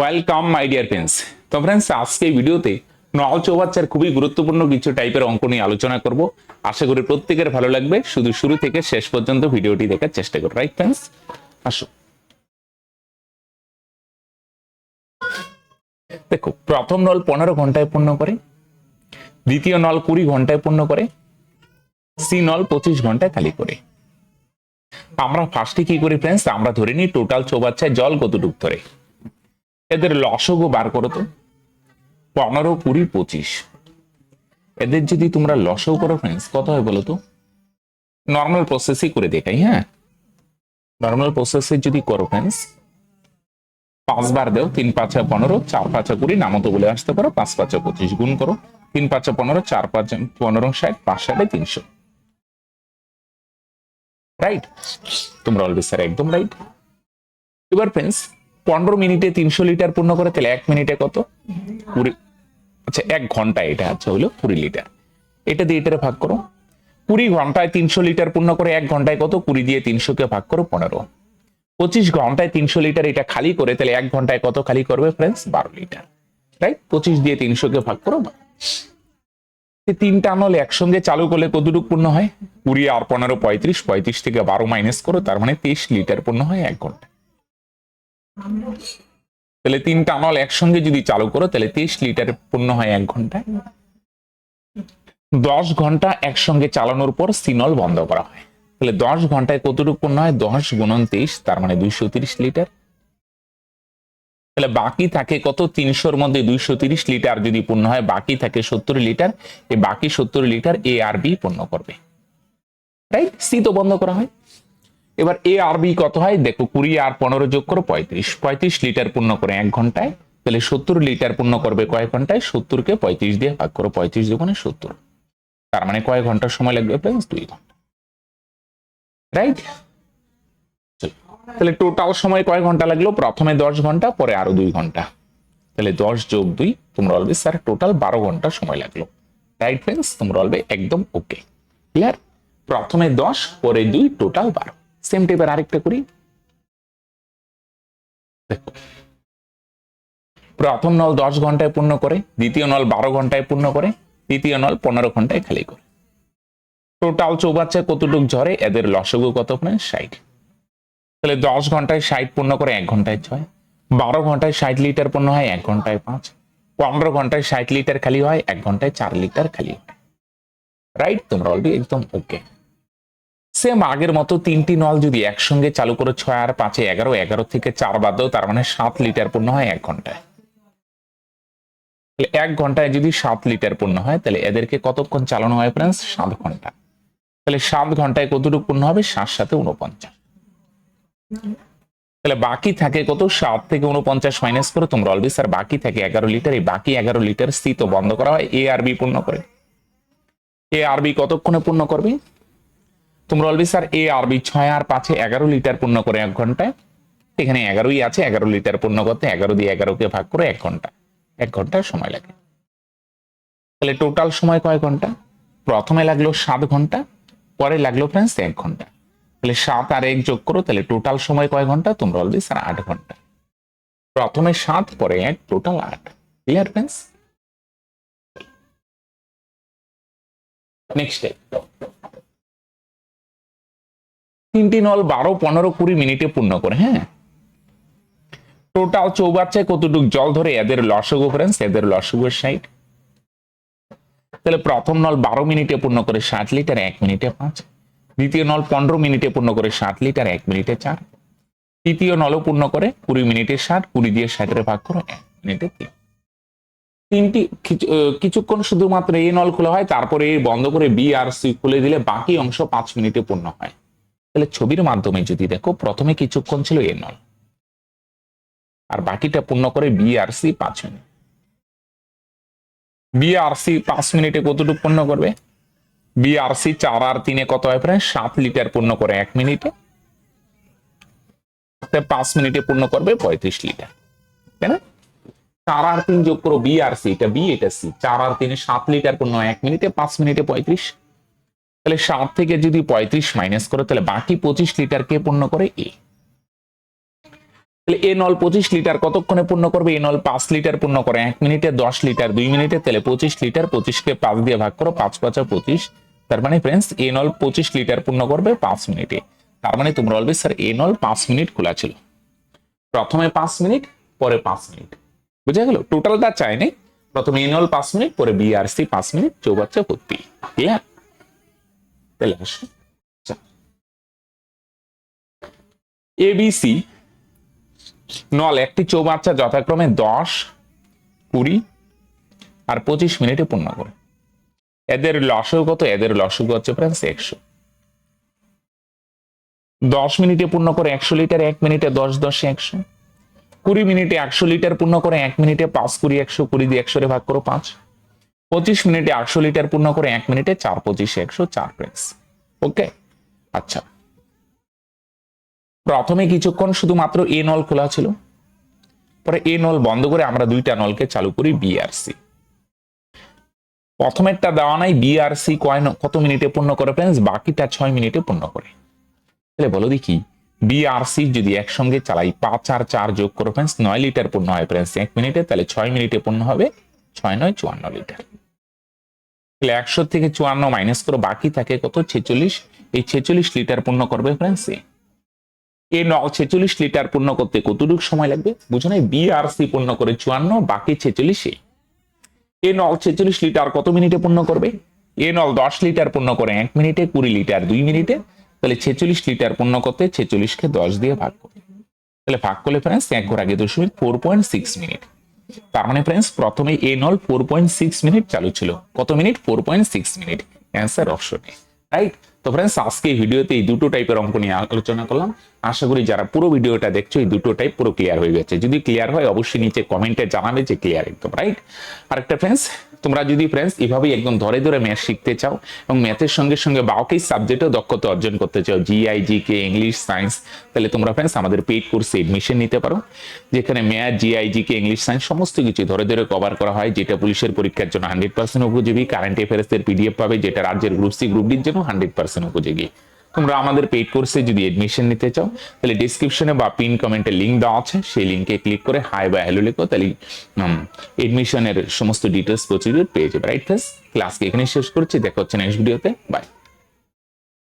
Welcome my dear friends তো friends আজকে ভিডিওতে নল চৌবাচ্চার খুবই গুরুত্বপূর্ণ কিছু টাইপের অঙ্ক নিয়ে আলোচনা করব। আশা করি প্রত্যেকের ভালো লাগবে। শুধু শুরু থেকে শেষ পর্যন্ত ভিডিওটি দেখার চেষ্টা করো রাইট ফ্রেন্ডস আসো। দেখো, প্রথম নল পনেরো ঘন্টায় পূর্ণ করে, দ্বিতীয় নল কুড়ি ঘন্টায় পূর্ণ করে, সি নল পঁচিশ ঘন্টায় খালি করে। আমরা ফার্স্টে কি করি ফ্রেন্ডস আমরা ধরে নিই টোটাল চৌবাচ্চায় জল কতটুক ধরে। এদের লসগও বার করো তো। পনেরো, কুড়ি, পঁচিশ। এদের যদি তোমরা লসও করো ফ্রেন্ডস কত হয় বলো তো? নর্মাল প্রসেসই করে দেখাই হ্যাঁ? নর্মাল প্রসেসে যদি করো ফ্রেন্ডস পাঁচবার দেও, তিন, পাঁচা পনেরো, চার, পাঁচা কুড়ি নামতো বলে আসতে পারো, পাঁচ, পাঁচা পঁচিশ গুণ করো। তিন, পাঁচা পনেরো, চার, পাঁচ পনেরো, ষাট, পাঁচ ষাটে তিনশো। রাইট তোমরা অলরেডি স্যার একদম রাইট এবার ফ্রেন্ডস পনেরো মিনিটে তিনশো লিটার পূর্ণ করে তাহলে এক মিনিটে কত? কুড়ি আচ্ছা এক ঘন্টায় এটা আচ্ছা হলো কুড়ি লিটার। এটা দিয়ে এটারে ভাগ করো। কুড়ি ঘন্টায় তিনশো লিটার পূর্ণ করে এক ঘন্টায় কত? কুড়ি দিয়ে তিনশোকে ভাগ করো পনেরো। পঁচিশ ঘন্টায় তিনশো লিটার এটা খালি করে তাহলে এক ঘন্টায় কত খালি করবে ফ্রেন্ডস বারো লিটার। রাইট পঁচিশ দিয়ে তিনশোকে ভাগ করো তিনটা নল একসঙ্গে চালু করলে কতটুকু পূর্ণ হয়? কুড়ি আর পনেরো পঁয়ত্রিশ পঁয়ত্রিশ থেকে বারো মাইনাস করো, তার মানে তেইশ লিটার পূর্ণ হয় এক ঘণ্টা তাহলে তিনটা নল একসঙ্গে যদি চালু করো, তাহলে তেইশ লিটার পূর্ণ হয় এক ঘন্টায়। দশ ঘণ্টা একসঙ্গে চালানোর পর সিনল বন্ধ করা হয়। তাহলে দশ ঘন্টায় কতটুকু পূর্ণ হয়? দশ গুণন তেইশ, তার মানে দুইশো তিরিশ লিটার। তাহলে বাকি থাকে কত? তিনশোর মধ্যে দুইশো তিরিশ লিটার যদি পূর্ণ হয়, বাকি থাকে সত্তর লিটার। এই বাকি সত্তর লিটার এ আর বি পূর্ণ করবে। রাইট সি তো বন্ধ করা হয়। এবার এ আর বি কত হয়? দেখো, কুড়ি আর পনেরো যোগ করো, পঁয়ত্রিশ। পঁয়ত্রিশ লিটার পূর্ণ করে এক ঘন্টায়, তাহলে সত্তর লিটার পূর্ণ করবে কয়েক ঘন্টায়? সত্তরকে পঁয়ত্রিশ দিয়ে ভাগ করো, পঁয়ত্রিশ দুগুণে সত্তর। তার মানে কয় ঘণ্টা সময় লাগবে ফ্রেন্ডস দুই ঘণ্টা। রাইট তাহলে টোটাল সময় কয় ঘণ্টা লাগল? প্রথমে দশ ঘণ্টা, পরে আরও দুই ঘণ্টা। তাহলে দশ যোগ দুই, তোমরা বলবে স্যার টোটাল বারো ঘণ্টা সময় লাগল। রাইট ফ্রেন্ডস তোমরা বলবে একদম ওকে ক্লিয়ার প্রথমে দশ, পরে দুই টোটাল বারো। সেম টাইপের আরেকটা করি। দেখো। প্রথম নল দশ ঘন্টায় পূর্ণ করে, দ্বিতীয় নল বারো ঘন্টায় পূর্ণ করে, তৃতীয় নল পনেরো ঘন্টায় খালি করে। টোটাল চৌবাচ্চায় কতটুক ঝরে? এদের লসগু কত? মানে ষাট। তাহলে দশ ঘন্টায় ষাট পূর্ণ করে এক ঘন্টায় ছয়। বারো ঘন্টায় ষাট লিটার পূর্ণ হয় এক ঘন্টায় পাঁচ। পনেরো ঘন্টায় ষাট লিটার খালি হয়, এক ঘন্টায় চার লিটার খালি হয়। রাইট তোমরা অলরেডি একদম ওকে সেম আগের মতো তিনটি নল যদি একসঙ্গে চালু করে ছয় আর পাঁচে এগারো এগারো থেকে চার বাদ দাও, তার মানে সাত লিটার পূর্ণ হয় এক ঘন্টায়। এক ঘন্টায় যদি সাত লিটার পূর্ণ হয়, তাহলে এদেরকে কতক্ষণ চালানো হয় ফ্রেন্ডস সাত ঘণ্টা। তাহলে সাত ঘন্টায় কতটুকু পূর্ণ হবে? সাত সাথে উনপঞ্চাশ তাহলে বাকি থাকে কত? সাত থেকে উনপঞ্চাশ মাইনাস করে তোমরা অলবি স্যার বাকি থাকে এগারো লিটার। এই বাকি এগারো লিটার সি তো বন্ধ করা হয় এ আর বি পূর্ণ করে। এ আর বি কতক্ষণে পূর্ণ করবে? তোমরা অলবি স্যার এ আর বি ছয় আর পাঁচে এগারো লিটার পূর্ণ করে এক ঘন্টায়। এখানে এগারোই আছে, এগারো লিটার পূর্ণ করতে এগারো দিয়ে এগারোকে ভাগ করে এক ঘণ্টা। এক ঘণ্টার সময় লাগে। তাহলে টোটাল সময় কয় ঘণ্টা? প্রথমে লাগল সাত ঘণ্টা, পরে লাগল ফ্রেন্ডস এক ঘণ্টা। তাহলে সাত আর এক যোগ করো, তাহলে টোটাল সময় কয় ঘণ্টা? তোমরা অলরেডি স্যার আট ঘণ্টা। প্রথমে সাত, পরে এক টোটাল আট। ক্লিয়ার ফ্রেন্ডস নেক্সট তিনটি নল বারো, পনেরো, কুড়ি মিনিটে পূর্ণ করে হ্যাঁ? টোটাল চৌবাচ্চায় কতটুক জল ধরে এদের লসগু ফ্রেন্স এদের লসগুর সাইড তাহলে প্রথম নল বারো মিনিটে পূর্ণ করে ষাট লিটার, এক মিনিটে পাঁচ। দ্বিতীয় নল পনেরো মিনিটে পূর্ণ করে ষাট লিটার, এক মিনিটে চার। তৃতীয় নলও পূর্ণ করে কুড়ি মিনিটে ষাট, কুড়ি দিয়ে ষাটের ভাগ করো এক মিনিটে তিন। তিনটি কিছুক্ষণ শুধুমাত্র এই নল খোলা হয়, তারপরে বন্ধ করে বি আর সি খুলে দিলে বাকি অংশ পাঁচ মিনিটে পূর্ণ হয়। তাহলে ছবির মাধ্যমে যদি দেখো, প্রথমে কিছুক্ষণ ছিল এ নল আর বাকিটা পূর্ণ করে বি আর সি পাঁচ মিনিট। বি আর সি পাঁচ মিনিটে কতটুকু পূর্ণ করবে? বি আর সি চার আর তিনে কত হয়? প্রায় সাত লিটার পূর্ণ করে এক মিনিটে। পাঁচ মিনিটে পূর্ণ করবে পঁয়ত্রিশ লিটার। তাই না? চার আর তিন যোগ করো বি আর সি, এটা বি, এটা সি। চার আর তিনে সাত লিটার পূর্ণ এক মিনিটে, পাঁচ মিনিটে পঁয়ত্রিশ। তাহলে সাত থেকে যদি পঁয়ত্রিশ মাইনাস করো, তাহলে বাকি পঁচিশ লিটার কে পূর্ণ করে এ তাহলে এ নল পঁচিশ লিটার কতক্ষণে পূর্ণ করবে? এ নল পাঁচ লিটার পূর্ণ করে, এক মিনিটে দশ লিটার দুই মিনিটে তাহলে পঁচিশ লিটার পঁচিশকে পাঁচ দিয়ে ভাগ করো, পাঁচ পাঁচা পঁচিশ। তার মানে ফ্রেন্ডস এ নল পঁচিশ লিটার পূর্ণ করবে পাঁচ মিনিটে তার মানে তোমরা বলবে স্যার এ নল পাঁচ মিনিট খোলা ছিল। প্রথমে পাঁচ মিনিট পরে পাঁচ মিনিট বুঝে গেল? টোটালটা চাইনি প্রথমে এ নল পাঁচ মিনিট পরে বিআরসি পাঁচ মিনিট চৌবাচ্চা ভর্তি। ক্লিয়ার তাহলে আসো এবিসি নল একটি চৌবাচ্চা যথাক্রমে দশ, কুড়ি আর পঁচিশ মিনিটে পূর্ণ করে। এদের লসও কত? এদের লসও হচ্ছে ফ্রেন্ডস একশো। দশ মিনিটে পূর্ণ করে একশো লিটার, এক মিনিটে দশ, দশে একশো। কুড়ি মিনিটে একশো লিটার পূর্ণ করে এক মিনিটে পাঁচ, কুড়ি একশো, কুড়ি দিয়ে একশো রে ভাগ করো পাঁচ। পঁচিশ মিনিটে একশো লিটার পূর্ণ করে এক মিনিটে চার পঁচিশে একশো চার ফ্রেন্ডস ওকে আচ্ছা। প্রথমে কিছুক্ষণ শুধুমাত্র এ নল খোলা ছিল। পরে এ নল বন্ধ করে আমরা দুইটা নলকে চালু করি বিআরসি প্রথমেরটা দেওয়া নাই বিআরসি কয় কত মিনিটে পূর্ণ করে ফ্রেন্ডস বাকিটা ছয় মিনিটে পূর্ণ করে। তাহলে বলো দেখি বিআরসি যদি একসঙ্গে চালাই পাঁচ আর চার যোগ করো ফ্রেন্ডস নয় লিটার পূর্ণ হয় ফ্রেন্ডস এক মিনিটে, তাহলে ছয় মিনিটে পূর্ণ হবে ছয় নয় চুয়ান্ন লিটার। তাহলে একশো থেকে চুয়ান্ন মাইনাস করো বাকি থাকে কত? ছেচল্লিশ। এই ছেচল্লিশ লিটার পূর্ণ করবে ফ্রেন্ডস এ। নল ছেচল্লিশ লিটার পূর্ণ করতে কতটুকু সময় লাগবে? বুঝো না বিআরসি পূর্ণ করে চুয়ান্ন, বাকি ছেচল্লিশে এ। নল ছেচল্লিশ লিটার কত মিনিটে পূর্ণ করবে? এ নল দশ লিটার পূর্ণ করে এক মিনিটে কুড়ি লিটার দুই মিনিটে তাহলে ছেচল্লিশ লিটার পূর্ণ করতে ছেচল্লিশকে দশ দিয়ে ভাগ করবে। তাহলে ভাগ করলে ফ্রেন্ডস এক ঘর আগে দশমিক ফোর পয়েন্ট সিক্স মিনিট তার মানে ফ্রেন্ডস প্রথমে এ নল ফোর পয়েন্ট সিক্স মিনিট চালু ছিল। কত minute four point six minute answer অপশনে রাইট তো ফ্রেন্ডস আজকে ভিডিওতে এই দুটো টাইপের অঙ্ক নিয়ে আলোচনা করলাম। আশা করি যারা পুরো ভিডিওটা দেখছ, এই দুটো টাইপ পুরো ক্লিয়ার হয়ে গেছে। যদি ক্লিয়ার হয়, অবশ্যই নিচে কমেন্টে জানাবে যে ক্লিয়ার একদম রাইট আরেকটা ফ্রেন্ডস তোমরা যদি ফ্রেন্ডস এভাবেই একদম ধরে ধরে ম্যাথ শিখতে চাও এবং ম্যাথের সঙ্গে সঙ্গে বাকি সাবজেক্টেও দক্ষতা অর্জন করতে চাও জিআই কে ইংলিশ সায়েন্স তাহলে তোমরা ফ্রেন্ডস আমাদের পেইড কোর্সে এডমিশন নিতে পারো, যেখানে math GI K English science সমস্ত কিছু ধরে ধরে কভার করা হয়, যেটা পুলিশের পরীক্ষার জন্য হান্ড্রেড পার্সেন্ট উপযোগী কারেন্ট অ্যাফেয়ার্স এর পিডিএফ পাবে, যেটা রাজ্যের গ্রুপ সি গ্রুপ ডির জন্য হান্ড্রেড পার্সেন্ট উপযোগী। তোমরা আমাদের পেইড কোর্সে যদি এডমিশন নিতে চাও, তাহলে ডিসক্রিপশনে বা পিন কমেন্টে লিঙ্ক দেওয়া আছে, সেই লিঙ্কে ক্লিক করে হাই বা হ্যালো লিখো, তাহলে এডমিশনের সমস্ত ডিটেলস প্রসিডিউর পেয়ে যাবে রাইট ফ্রেন্ডস ক্লাসকে এখানে শেষ করছি, দেখা হচ্ছে নেক্সট ভিডিওতে বাই